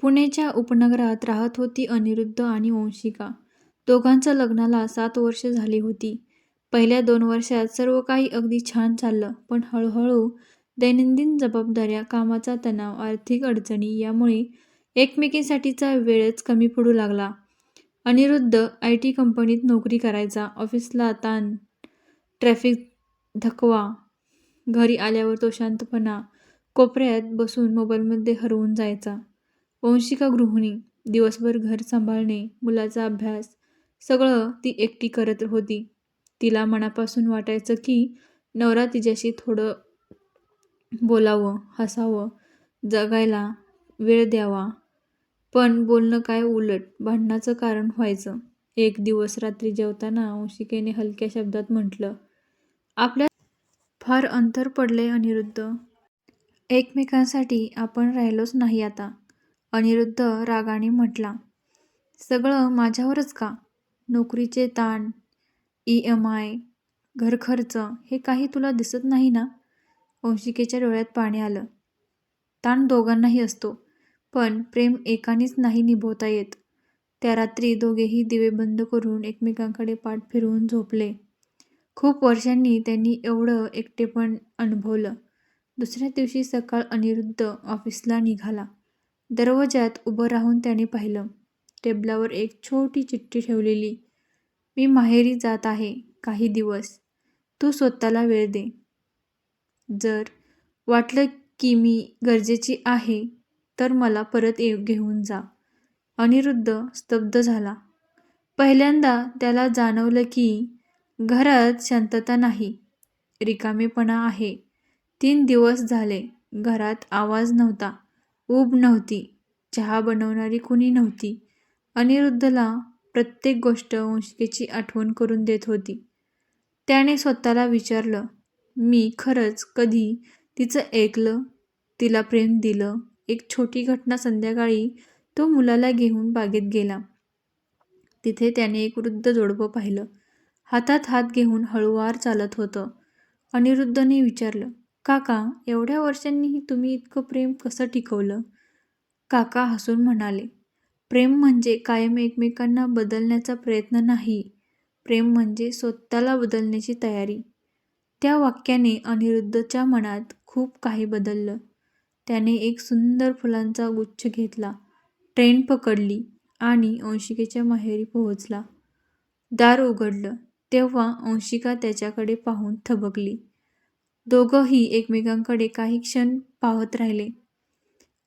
पुण्याच्या उपनगरात राहत होती अनिरुद्ध आणि वंशिका. दोघांच्या लग्नाला सात वर्ष झाली होती. पहिल्या दोन वर्षात सर्व काही अगदी छान चाललं. पण हळूहळू दैनंदिन जबाबदाऱ्या, कामाचा तणाव, आर्थिक अडचणी यामुळे एकमेकींसाठीचा वेळच कमी पडू लागला. अनिरुद्ध आय टी कंपनीत नोकरी करायचा. ऑफिसला ताण, ट्रॅफिक थकवा, घरी आल्यावर तो शांतपणा, कोपऱ्यात बसून मोबाईलमध्ये हरवून जायचा. वंशिका गृहिणी. दिवसभर घर सांभाळणे, मुलाचा अभ्यास सगळं ती एकटी करत होती. तिला मनापासून वाटायचं की नवरा तिच्याशी थोडं बोलावं, हसावं, जगायला वेळ द्यावा. पण बोलणं काय उलट भांडणाचं कारण व्हायचं. एक दिवस रात्री जेवताना वंशिकेने हलक्या शब्दात म्हटलं, आपल्या फार अंतर पडले अनिरुद्ध. एकमेकांसाठी आपण राहिलोच नाही आता. अनिरुद्ध रागाने म्हटला सगळं माझ्यावरच का? नोकरीचे ताण, ई एम आय घरखर्च हे काही तुला दिसत नाही ना? वंशिकेच्या डोळ्यात पाणी आलं. ताण दोघांनाही असतो. पण प्रेम एकानेच नाही निभवता येत. त्या रात्री दोघेही दिवे बंद करून एकमेकांकडे पाठ फिरवून झोपले. खूप वर्षांनी त्यांनी एवढं एकटेपण अनुभवलं. दुसऱ्या दिवशी सकाळ अनिरुद्ध ऑफिसला निघाला. दरवाजात उभं राहून त्याने पाहिलं. टेबलावर एक छोटी चिठ्ठी ठेवलेली. मी माहेरी जात आहे काही दिवस. तू स्वतःला वेळ दे. जर वाटलं की मी गरजेची आहे तर मला परत ये घेऊन जा. अनिरुद्ध स्तब्ध झाला. पहिल्यांदा त्याला जाणवलं की घरात शांतता नाही, रिकामेपणा आहे. तीन दिवस झाले घरात आवाज नव्हता, ऊब नव्हती, चहा बनवणारी कुणी नव्हती. अनिरुद्धला प्रत्येक गोष्ट वंशिकेची आठवण करून देत होती. त्याने स्वतःला विचारलं, मी खरंच कधी तिचं ऐकलं, तिला प्रेम दिलं? एक छोटी घटना संध्याकाळी तो मुलाला घेऊन बागेत गेला. तिथे त्याने एक वृद्ध जोडपं पाहिलं. हातात हात घेऊन हळूवार चालत होतं. अनिरुद्धने विचारलं, काका एवढ्या वर्षांनीही तुम्ही इतकं प्रेम कसं टिकवलं? काका हसून म्हणाले, प्रेम म्हणजे कायम एकमेकांना बदलण्याचा प्रयत्न नाही. प्रेम म्हणजे स्वतःला बदलण्याची तयारी. त्या वाक्याने अनिरुद्धच्या मनात खूप काही बदललं. त्याने एक सुंदर फुलांचा गुच्छ घेतला, ट्रेन पकडली आणि वंशिकेच्या माहेरी पोहोचला. दार उघडलं तेव्हा वंशिका त्याच्याकडे पाहून थबकली. दोघंही एकमेकांकडे काही क्षण पाहत राहिले.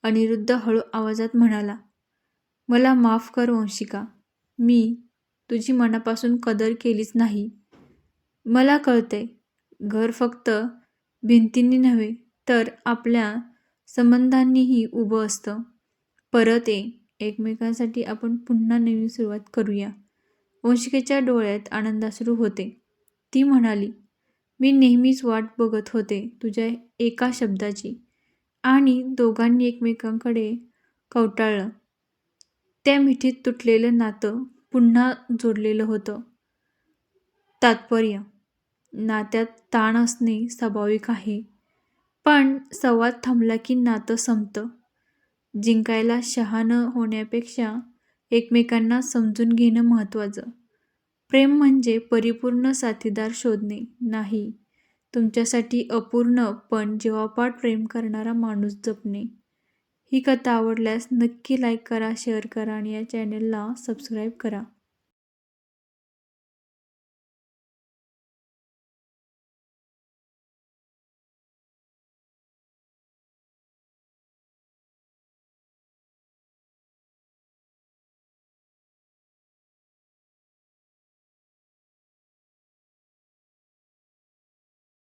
अनिरुद्ध हळू आवाजात म्हणाला, मला माफ कर वंशिका. मी तुझी मनापासून कदर केलीच नाही. मला कळतंय, घर फक्त भिंतींनी नव्हे तर आपल्या संबंधांनीही उभं असतं. परत ये, एकमेकांसाठी आपण पुन्हा नवीन सुरुवात करूया. वंशिकेच्या डोळ्यात आनंदाश्रू होते. ती म्हणाली, मी नेहमीच वाट बघत होते तुझ्या एका शब्दाची. आणि दोघांनी एकमेकांकडे कवटाळलं. त्या मिठीत तुटलेलं नातं पुन्हा जोडलेलं होतं. तात्पर्य, नात्यात ताण असणे स्वाभाविक आहे. पण संवाद थांबला की नातं संपतं. जिंकायला शहाणं होण्यापेक्षा एकमेकांना समजून घेणं महत्त्वाचं. प्रेम म्हणजे परिपूर्ण साथीदार शोधणे नाही, तुमच्यासाठी अपूर्ण पण जीवापाड प्रेम करणारा माणूस जपणे. ही कथा आवडल्यास नक्की लाईक करा, शेअर करा आणि या चॅनलला सबस्क्राईब करा.